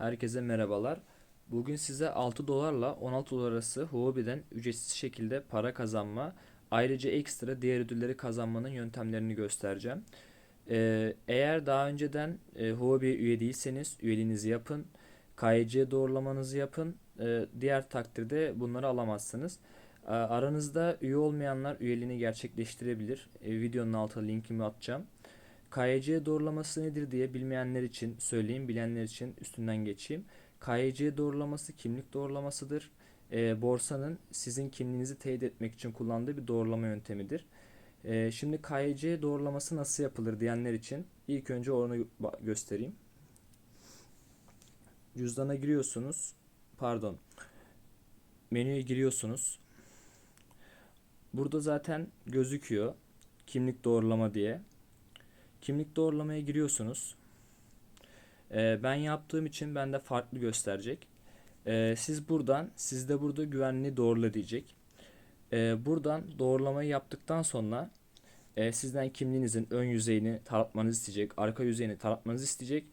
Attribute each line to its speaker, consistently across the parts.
Speaker 1: Herkese merhabalar. Bugün size 6 dolarla 16 dolar arası Huobi'den ücretsiz şekilde para kazanma, ayrıca ekstra diğer ödülleri kazanmanın yöntemlerini göstereceğim. Ee, eğer daha önceden e, Huobi'ye üye değilseniz üyeliğinizi yapın, KYC doğrulamanızı yapın. Ee, diğer takdirde bunları alamazsınız. Ee, aranızda üye olmayanlar üyeliğini gerçekleştirebilir. Ee, videonun altına linkimi atacağım. KYC doğrulaması nedir diye bilmeyenler için söyleyeyim, bilenler için üstünden geçeyim. KYC doğrulaması kimlik doğrulamasıdır. Ee, borsanın sizin kimliğinizi teyit etmek için kullandığı bir doğrulama yöntemidir. Ee, şimdi KYC doğrulaması nasıl yapılır diyenler için ilk önce onu göstereyim. Cüzdana giriyorsunuz. Pardon. Menüye giriyorsunuz. Burada zaten gözüküyor. Kimlik doğrulama diye. Kimlik doğrulamaya giriyorsunuz. Ee, ben yaptığım için bende farklı gösterecek. Ee, siz buradan, sizde burada güvenliği doğrula diyecek. Ee, buradan doğrulamayı yaptıktan sonra e, sizden kimliğinizin ön yüzeyini taratmanızı isteyecek, arka yüzeyini taratmanızı isteyecek.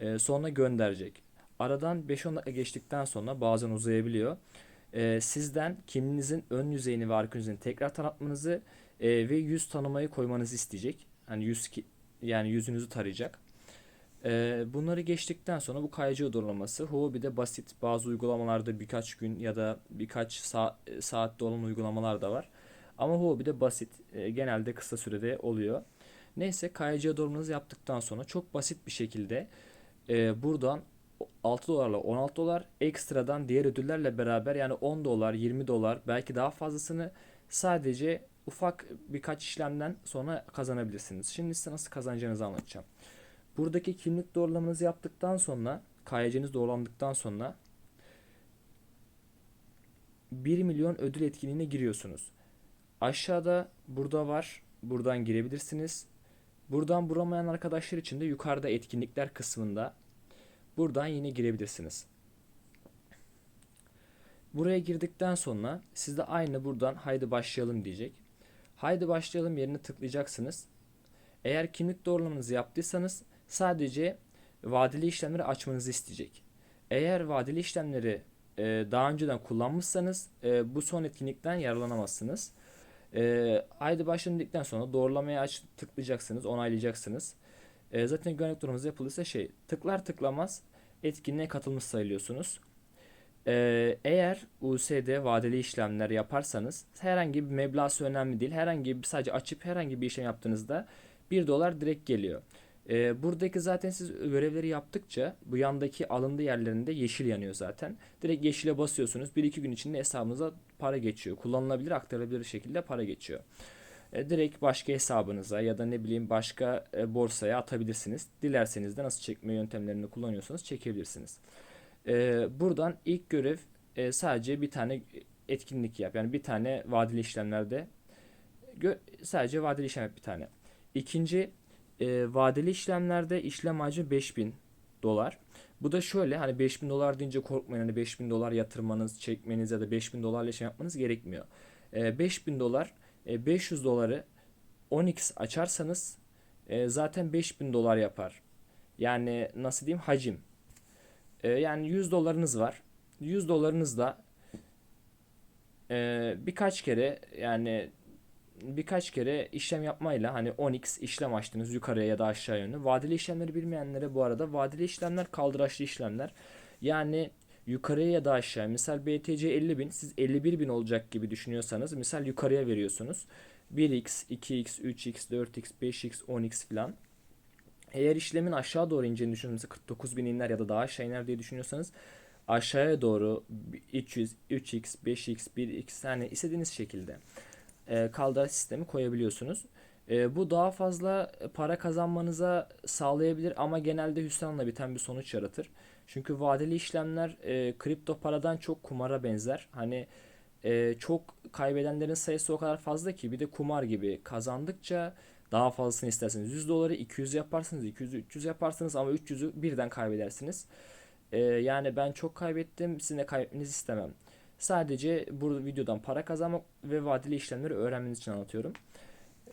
Speaker 1: e, sonra gönderecek. Aradan 5-10 dakika geçtikten sonra bazen uzayabiliyor. E, sizden kimliğinizin ön yüzeyini ve arka yüzeyini tekrar taratmanızı e, ve yüz tanımayı koymanızı isteyecek. Hani yüz yani yüzünüzü tarayacak. Ee, bunları geçtikten sonra bu KYC doğrulaması Huobi'de basit. Bazı uygulamalarda birkaç gün ya da birkaç sa- saatte olan uygulamalar da var. Ama Huobi'de basit. Ee, genelde kısa sürede oluyor. Neyse KYC doğrulamanızı yaptıktan sonra çok basit bir şekilde e, buradan 6 dolarla 16 dolar ekstradan diğer ödüllerle beraber yani 10 dolar 20 dolar belki daha fazlasını sadece ufak birkaç işlemden sonra kazanabilirsiniz. Şimdi size nasıl kazanacağınızı anlatacağım. Buradaki kimlik doğrulamanızı yaptıktan sonra KYC'niz doğrulandıktan sonra 1 milyon ödül etkinliğine giriyorsunuz. Aşağıda burada var. Buradan girebilirsiniz. Buradan vuramayan arkadaşlar için de yukarıda etkinlikler kısmında buradan yine girebilirsiniz. Buraya girdikten sonra siz de aynı buradan haydi başlayalım diyecek. Haydi başlayalım yerine tıklayacaksınız. Eğer kimlik doğrulamanızı yaptıysanız sadece vadeli işlemleri açmanızı isteyecek. Eğer vadeli işlemleri e, daha önceden kullanmışsanız e, bu son etkinlikten yararlanamazsınız. E, haydi başlayalım sonra doğrulamaya aç tıklayacaksınız, onaylayacaksınız. E, zaten güvenlik durumunuz yapılırsa şey tıklar tıklamaz etkinliğe katılmış sayılıyorsunuz. Ee, eğer USD vadeli işlemler yaparsanız herhangi bir meblağ önemli değil. Herhangi bir sadece açıp herhangi bir işlem yaptığınızda 1 dolar direkt geliyor. Ee, buradaki zaten siz görevleri yaptıkça bu yandaki alındı yerlerinde yeşil yanıyor zaten. Direkt yeşile basıyorsunuz. 1-2 gün içinde hesabınıza para geçiyor. Kullanılabilir, aktarılabilir şekilde para geçiyor. Ee, direkt başka hesabınıza ya da ne bileyim başka e, borsaya atabilirsiniz. Dilerseniz de nasıl çekme yöntemlerini kullanıyorsanız çekebilirsiniz. Ee, buradan ilk görev e, sadece bir tane etkinlik yap. Yani bir tane vadeli işlemlerde sadece vadeli işlem yap bir tane. İkinci e, vadeli işlemlerde işlem hacmi 5000 dolar. Bu da şöyle hani 5000 dolar deyince korkmayın hani 5000 dolar yatırmanız, çekmeniz ya da 5000 dolarla işlem yapmanız gerekmiyor. E, 5000 dolar e, 500 doları 10x açarsanız e, zaten 5000 dolar yapar. Yani nasıl diyeyim hacim. E, yani 100 dolarınız var. 100 dolarınızla e, birkaç kere yani birkaç kere işlem yapmayla hani 10x işlem açtınız yukarıya ya da aşağı yönlü. Vadeli işlemleri bilmeyenlere bu arada vadeli işlemler kaldıraçlı işlemler. Yani yukarıya ya da aşağı. Misal BTC 50 bin siz 51 bin olacak gibi düşünüyorsanız misal yukarıya veriyorsunuz. 1x, 2x, 3x, 4x, 5x, 10x falan. Eğer işlemin aşağı doğru ineceğini düşünüyorsanız 49 bin iner ya da daha aşağı iner diye düşünüyorsanız aşağıya doğru 300, 3x, 5x, 1x yani istediğiniz şekilde e, kaldıraç sistemi koyabiliyorsunuz. E, bu daha fazla para kazanmanıza sağlayabilir ama genelde hüsranla biten bir sonuç yaratır. Çünkü vadeli işlemler e, kripto paradan çok kumara benzer. Hani e, çok kaybedenlerin sayısı o kadar fazla ki bir de kumar gibi kazandıkça daha fazlasını isterseniz 100 doları 200 yaparsınız, 200 300 yaparsınız ama 300'ü birden kaybedersiniz. E, yani ben çok kaybettim, sizin de kaybetmenizi istemem. Sadece bu videodan para kazanmak ve vadeli işlemleri öğrenmeniz için anlatıyorum.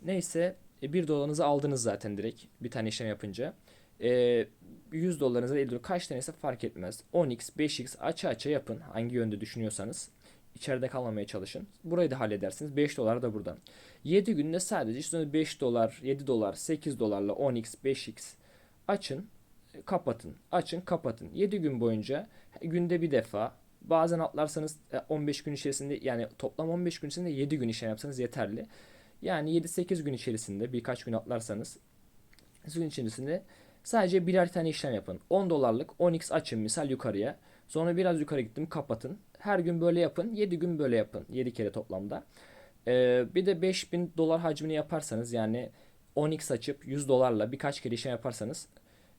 Speaker 1: Neyse e, bir dolarınızı aldınız zaten direkt bir tane işlem yapınca. e, 100 dolarınıza 50 dolar kaç tanesi fark etmez. 10x, 5x açı açı yapın. Hangi yönde düşünüyorsanız. İçeride kalmamaya çalışın. Burayı da halledersiniz. 5 dolar da buradan. 7 günde sadece işte 5 dolar, 7 dolar, 8 dolarla 10x, 5x açın, kapatın. Açın, kapatın. 7 gün boyunca günde bir defa bazen atlarsanız e, 15 gün içerisinde yani toplam 15 gün içerisinde 7 gün işlem yapsanız yeterli. Yani 7-8 gün içerisinde birkaç gün atlarsanız gün içerisinde sadece birer tane işlem yapın. 10 dolarlık 10x açın misal yukarıya. Sonra biraz yukarı gittim kapatın. Her gün böyle yapın. 7 gün böyle yapın. 7 kere toplamda. Ee, bir de 5000 dolar hacmini yaparsanız yani 10x açıp 100 dolarla birkaç kere işlem yaparsanız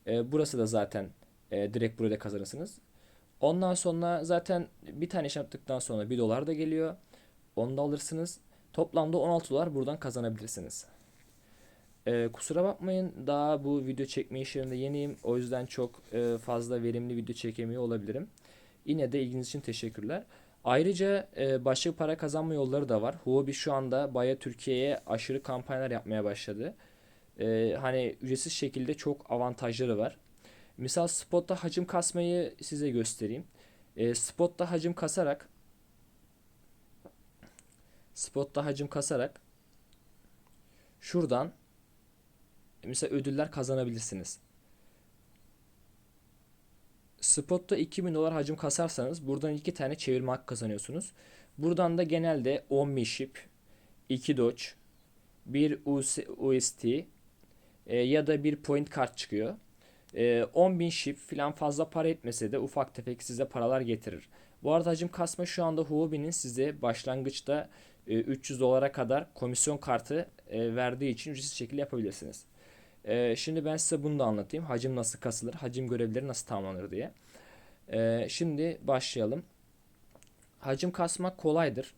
Speaker 1: e, burası da zaten e, direkt burada kazanırsınız. Ondan sonra zaten bir tane işlem yaptıktan sonra 1 dolar da geliyor. Onu da alırsınız. Toplamda 16 dolar buradan kazanabilirsiniz. Ee, kusura bakmayın daha bu video çekme işlerinde yeniyim. O yüzden çok e, fazla verimli video çekemiyor olabilirim. Yine de ilginiz için teşekkürler. Ayrıca e, başka para kazanma yolları da var. Huobi şu anda Baya Türkiye'ye aşırı kampanyalar yapmaya başladı. E, hani ücretsiz şekilde çok avantajları var. Misal spotta hacim kasmayı size göstereyim. E, spotta hacim kasarak spotta hacim kasarak şuradan mesela ödüller kazanabilirsiniz. Spot'ta 2000 dolar hacim kasarsanız buradan iki tane çevirme hakkı kazanıyorsunuz. Buradan da genelde 10 bin ship, 2 Doge, 1 UST e, ya da bir point kart çıkıyor. E, 10 bin ship falan fazla para etmese de ufak tefek size paralar getirir. Bu arada hacim kasma şu anda Huobi'nin size başlangıçta e, 300 dolara kadar komisyon kartı e, verdiği için ücretsiz şekilde yapabilirsiniz. Ee, şimdi ben size bunu da anlatayım. Hacim nasıl kasılır, hacim görevleri nasıl tamamlanır diye. Ee, şimdi başlayalım. Hacim kasmak kolaydır.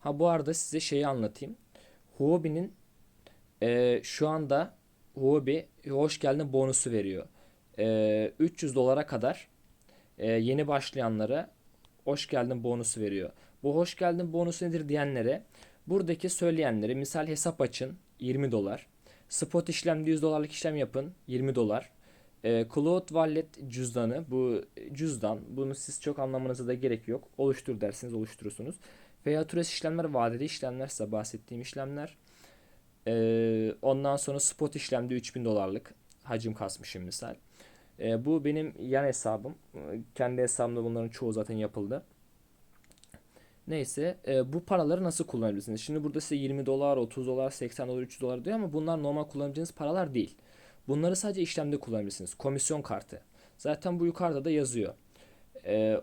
Speaker 1: Ha bu arada size şeyi anlatayım. Huobi'nin e, şu anda Huobi hoş geldin bonusu veriyor. E, 300 dolara kadar e, yeni başlayanlara hoş geldin bonusu veriyor. Bu hoş geldin bonusu nedir diyenlere buradaki söyleyenlere misal hesap açın 20 dolar. Spot işlemde 100 dolarlık işlem yapın 20 dolar. E, Cloud Wallet cüzdanı bu cüzdan bunu siz çok anlamanıza da gerek yok. Oluştur dersiniz oluşturursunuz. Veya türes işlemler vadeli işlemler size bahsettiğim işlemler. E, ondan sonra spot işlemde 3000 dolarlık hacim kasmışım misal. E, bu benim yan hesabım. Kendi hesabımda bunların çoğu zaten yapıldı. Neyse e, bu paraları nasıl kullanabilirsiniz? Şimdi burada size 20 dolar, 30 dolar, 80 dolar, 300 dolar diyor ama bunlar normal kullanabileceğiniz paralar değil. Bunları sadece işlemde kullanabilirsiniz. Komisyon kartı. Zaten bu yukarıda da yazıyor. E,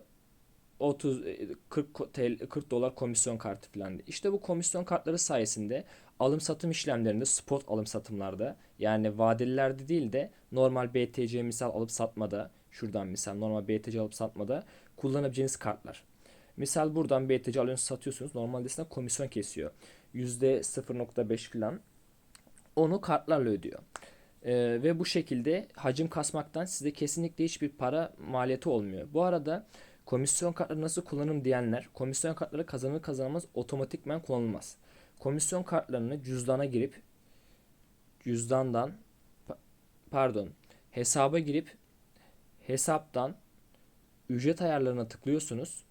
Speaker 1: 30 40 TL, 40 dolar komisyon kartı falan. İşte bu komisyon kartları sayesinde alım satım işlemlerinde spot alım satımlarda yani vadelilerde değil de normal BTC misal alıp satmada şuradan misal normal BTC alıp satmada kullanabileceğiniz kartlar. Misal buradan BTC alıyorsunuz satıyorsunuz. Normalde size komisyon kesiyor. %0.5 falan. Onu kartlarla ödüyor. Ee, ve bu şekilde hacim kasmaktan size kesinlikle hiçbir para maliyeti olmuyor. Bu arada komisyon kartları nasıl kullanım diyenler komisyon kartları kazanır kazanmaz otomatikmen kullanılmaz. Komisyon kartlarını cüzdana girip cüzdandan pardon hesaba girip hesaptan ücret ayarlarına tıklıyorsunuz.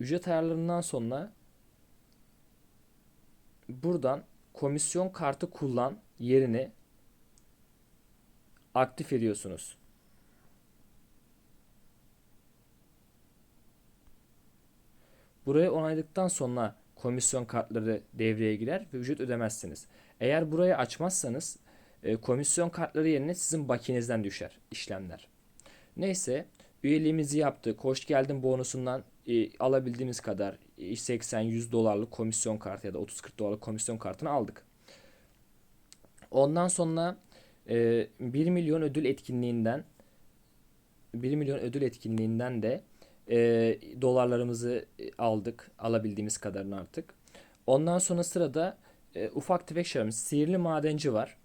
Speaker 1: Ücret ayarlarından sonra buradan komisyon kartı kullan yerine aktif ediyorsunuz. Burayı onayladıktan sonra komisyon kartları devreye girer ve ücret ödemezsiniz. Eğer burayı açmazsanız e, komisyon kartları yerine sizin bakinizden düşer işlemler. Neyse üyeliğimizi yaptık. Hoş geldin bonusundan e, alabildiğimiz kadar 80-100 dolarlık komisyon kartı ya da 30-40 dolarlık komisyon kartını aldık. Ondan sonra e, 1 milyon ödül etkinliğinden 1 milyon ödül etkinliğinden de e, dolarlarımızı e, aldık. Alabildiğimiz kadarını artık. Ondan sonra sırada e, ufak tefek şeylerimiz. Sihirli madenci var.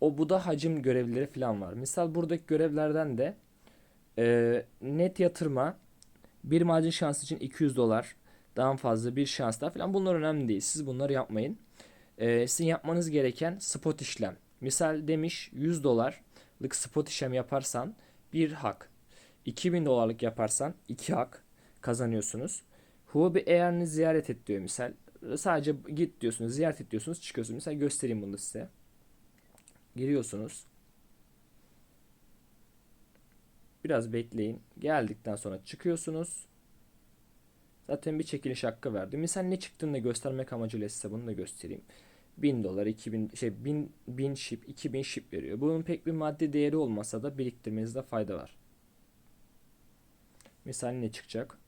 Speaker 1: O bu da hacim görevlileri falan var. Misal buradaki görevlerden de e, net yatırma bir macun şansı için 200 dolar daha fazla bir şans daha falan bunlar önemli değil. Siz bunları yapmayın. Ee, sizin yapmanız gereken spot işlem. Misal demiş 100 dolarlık spot işlem yaparsan bir hak. 2000 dolarlık yaparsan iki hak kazanıyorsunuz. Huobi eğerini ziyaret et diyor misal. Sadece git diyorsunuz, ziyaret et diyorsunuz, çıkıyorsunuz. Misal göstereyim bunu size. Giriyorsunuz. Biraz bekleyin. Geldikten sonra çıkıyorsunuz. Zaten bir çekiliş hakkı verdi. Misal ne çıktığını da göstermek amacıyla size bunu da göstereyim. 1000 dolar, 2000 şey 1000 1000 ship, 2000 ship veriyor. Bunun pek bir maddi değeri olmasa da biriktirmenizde fayda var. Misal ne çıkacak?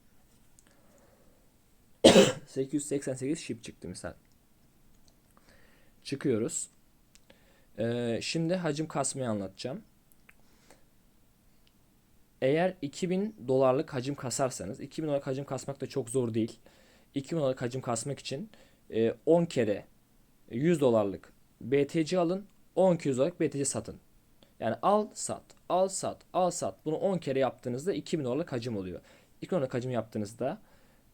Speaker 1: 888 ship çıktı misal. Çıkıyoruz. Ee, şimdi hacim kasmayı anlatacağım. Eğer 2000 dolarlık hacim kasarsanız, 2000 dolarlık hacim kasmak da çok zor değil. 2000 dolarlık hacim kasmak için e, 10 kere 100 dolarlık BTC alın, 10 kere 100 dolarlık BTC satın. Yani al sat, al sat, al sat. Bunu 10 kere yaptığınızda 2000 dolarlık hacim oluyor. 2000 dolarlık hacim yaptığınızda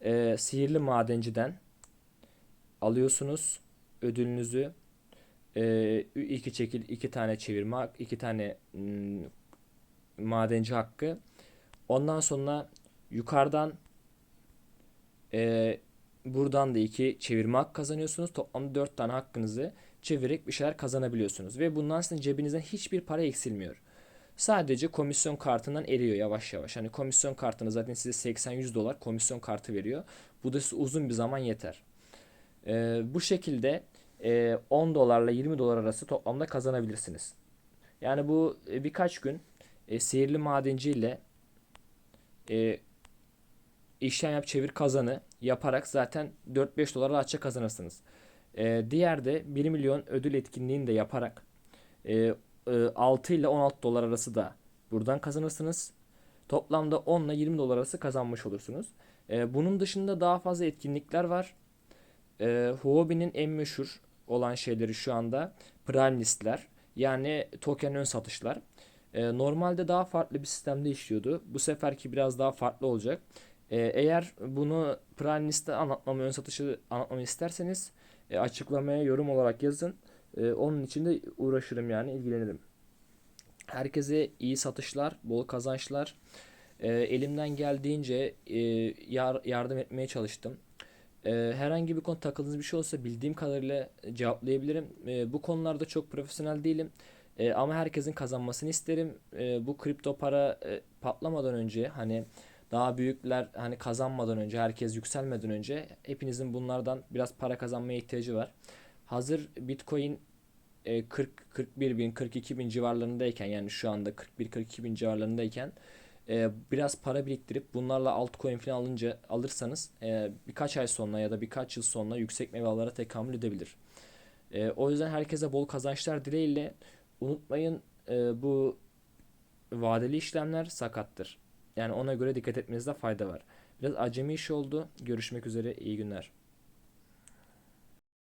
Speaker 1: e, sihirli madenciden alıyorsunuz ödülünüzü. E, iki çekil, iki tane çevirme, iki tane mm, madenci hakkı. Ondan sonra yukarıdan e, buradan da iki çevirme hakkı kazanıyorsunuz. Toplamda 4 tane hakkınızı çevirerek bir şeyler kazanabiliyorsunuz. Ve bundan sizin cebinizden hiçbir para eksilmiyor. Sadece komisyon kartından eriyor yavaş yavaş. Hani komisyon kartını zaten size 80-100 dolar komisyon kartı veriyor. Bu da size uzun bir zaman yeter. Ee, bu şekilde e, 10 dolarla 20 dolar arası toplamda kazanabilirsiniz. Yani bu e, birkaç gün e, sihirli madenci ile e, işlem yap çevir kazanı yaparak zaten 4-5 dolar rahatça kazanırsınız. E, diğer de 1 milyon ödül etkinliğini de yaparak e, e, 6 ile 16 dolar arası da buradan kazanırsınız. Toplamda 10 ile 20 dolar arası kazanmış olursunuz. E, bunun dışında daha fazla etkinlikler var. E, Huobi'nin en meşhur olan şeyleri şu anda prime listler. Yani token ön satışlar. E, normalde daha farklı bir sistemde işliyordu. Bu seferki biraz daha farklı olacak. E, eğer bunu prime liste anlatmamı, ön satışı anlatmamı isterseniz e, açıklamaya yorum olarak yazın. E, onun için de uğraşırım yani ilgilenirim. Herkese iyi satışlar, bol kazançlar. E, elimden geldiğince e, yar- yardım etmeye çalıştım. E, herhangi bir konu takıldığınız bir şey olsa bildiğim kadarıyla cevaplayabilirim. E, bu konularda çok profesyonel değilim. E, ama herkesin kazanmasını isterim. E, bu kripto para e, patlamadan önce hani daha büyükler hani kazanmadan önce herkes yükselmeden önce hepinizin bunlardan biraz para kazanmaya ihtiyacı var. Hazır Bitcoin e, 40 41 bin 42 bin civarlarındayken yani şu anda 41 42 bin civarlarındayken e, biraz para biriktirip bunlarla altcoin falan alınca alırsanız e, birkaç ay sonra ya da birkaç yıl sonra yüksek mevlalara tekamül edebilir. E, o yüzden herkese bol kazançlar dileğiyle unutmayın e, bu vadeli işlemler sakattır. Yani ona göre dikkat etmenizde fayda var. Biraz acemi iş oldu. Görüşmek üzere. iyi günler.